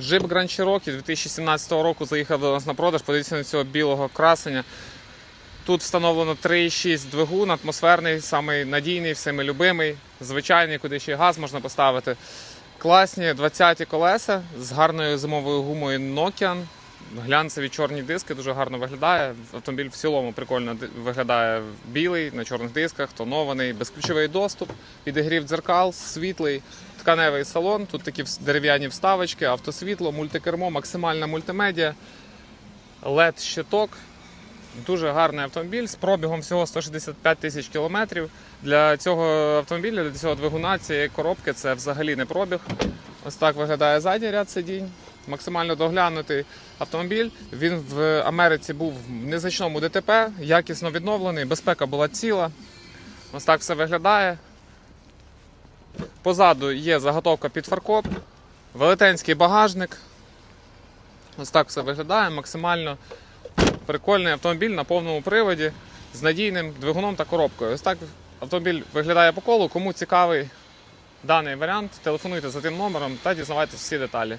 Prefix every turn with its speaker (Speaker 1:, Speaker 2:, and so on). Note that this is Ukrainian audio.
Speaker 1: Jeep Grand Cherokee 2017 року заїхав до нас на продаж. Подивіться на цього білого красення. Тут встановлено 3,6 двигун, атмосферний, самий надійний, всеми любимий, звичайний, куди ще й газ можна поставити. Класні 20-ті колеса з гарною зимовою гумою Nokian. Глянцеві чорні диски дуже гарно виглядає. Автомобіль в цілому прикольно виглядає білий на чорних дисках, тонований, безключовий доступ, підігрів дзеркал, світлий, тканевий салон. Тут такі дерев'яні вставочки, автосвітло, мультикермо, максимальна мультимедіа, led щиток Дуже гарний автомобіль з пробігом всього 165 тисяч кілометрів. Для цього автомобіля, для цього двигуна, цієї коробки це взагалі не пробіг. Ось так виглядає задній ряд сидінь. Максимально доглянутий автомобіль. Він в Америці був в незначному ДТП, якісно відновлений, безпека була ціла. Ось так все виглядає. Позаду є заготовка під фаркоп, велетенський багажник. Ось так все виглядає максимально прикольний автомобіль на повному приводі з надійним двигуном та коробкою. Ось так автомобіль виглядає по колу. Кому цікавий даний варіант, телефонуйте за тим номером та дізнавайтесь всі деталі.